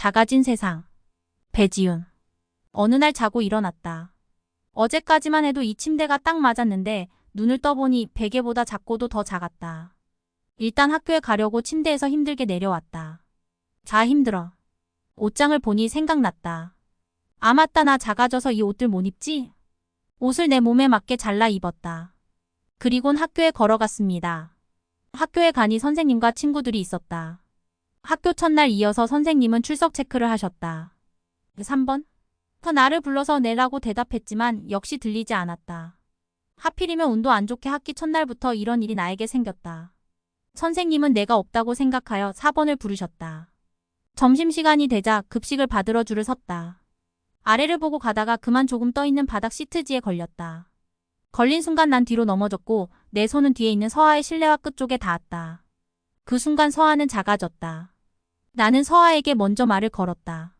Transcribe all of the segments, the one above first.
작아진 세상. 배지윤. 어느 날 자고 일어났다. 어제까지만 해도 이 침대가 딱 맞았는데 눈을 떠보니 베개보다 작고도 더 작았다. 일단 학교에 가려고 침대에서 힘들게 내려왔다. 자 힘들어. 옷장을 보니 생각났다. 아 맞다 나 작아져서 이 옷들 못 입지? 옷을 내 몸에 맞게 잘라 입었다. 그리곤 학교에 걸어갔습니다. 학교에 가니 선생님과 친구들이 있었다. 학교 첫날 이어서 선생님은 출석 체크를 하셨다. 3번? 더 나를 불러서 내라고 대답했지만 역시 들리지 않았다. 하필이면 운도 안 좋게 학기 첫날부터 이런 일이 나에게 생겼다. 선생님은 내가 없다고 생각하여 4번을 부르셨다. 점심시간이 되자 급식을 받으러 줄을 섰다. 아래를 보고 가다가 그만 조금 떠있는 바닥 시트지에 걸렸다. 걸린 순간 난 뒤로 넘어졌고 내 손은 뒤에 있는 서아의 실내화 끝쪽에 닿았다. 그 순간 서아는 작아졌다. 나는 서아에게 먼저 말을 걸었다.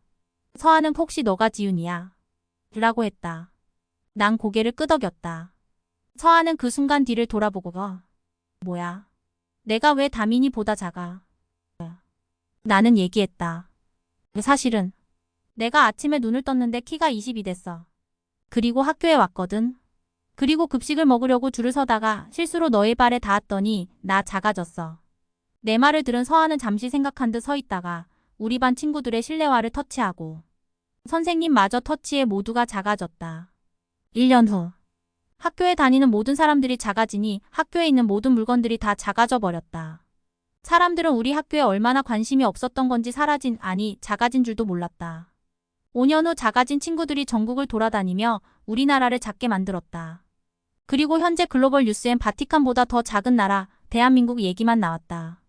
서아는 혹시 너가 지윤이야? 라고 했다. 난 고개를 끄덕였다. 서아는 그 순간 뒤를 돌아보고 가. 뭐야? 내가 왜 다민이보다 작아? 나는 얘기했다. 사실은 내가 아침에 눈을 떴는데 키가 20이 됐어. 그리고 학교에 왔거든. 그리고 급식을 먹으려고 줄을 서다가 실수로 너의 발에 닿았더니 나 작아졌어. 내 말을 들은 서아는 잠시 생각한 듯 서 있다가 우리 반 친구들의 실내화를 터치하고 선생님마저 터치해 모두가 작아졌다. 1년 후 학교에 다니는 모든 사람들이 작아지니 학교에 있는 모든 물건들이 다 작아져 버렸다. 사람들은 우리 학교에 얼마나 관심이 없었던 건지 사라진 아니 작아진 줄도 몰랐다. 5년 후 작아진 친구들이 전국을 돌아다니며 우리나라를 작게 만들었다. 그리고 현재 글로벌 뉴스엔 바티칸보다 더 작은 나라 대한민국 얘기만 나왔다.